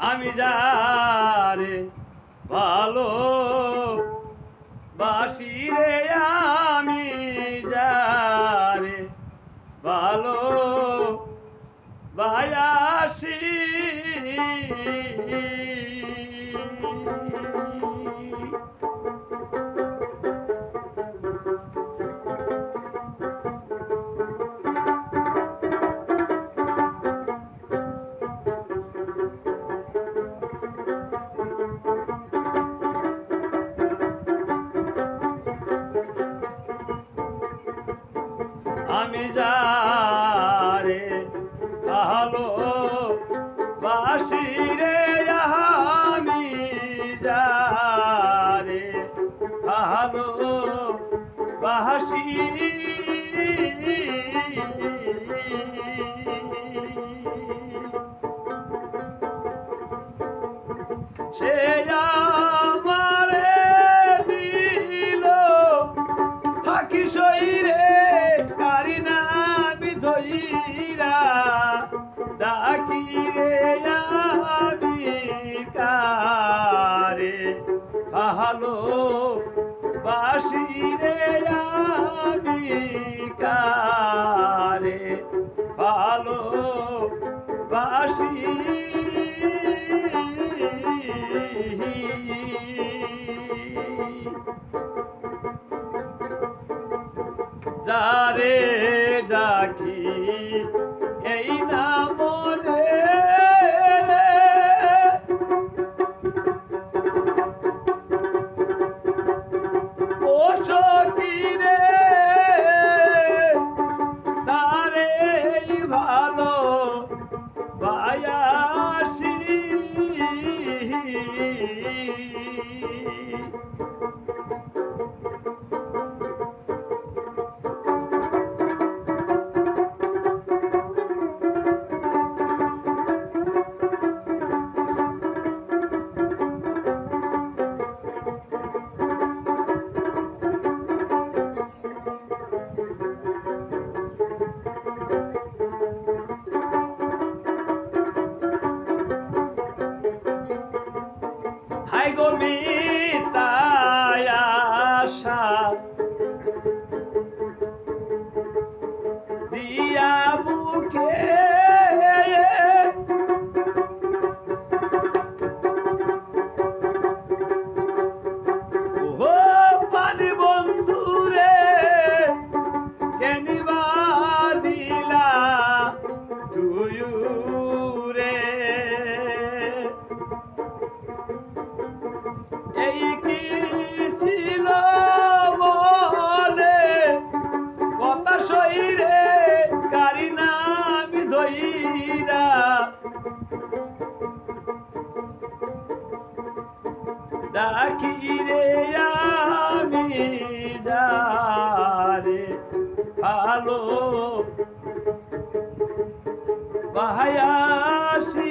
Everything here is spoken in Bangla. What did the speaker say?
আমি যারে ভালো বাসি রে আমি যারে ভালো বায়াসি আমি যারে ভালো বাসি রে আমি যারে ভালো বাসি ভালো বাসি রে কারে ভালো বাসি যারে ডাকি Me. ডাকিরে আমি যারে ভালো বাহায়াসি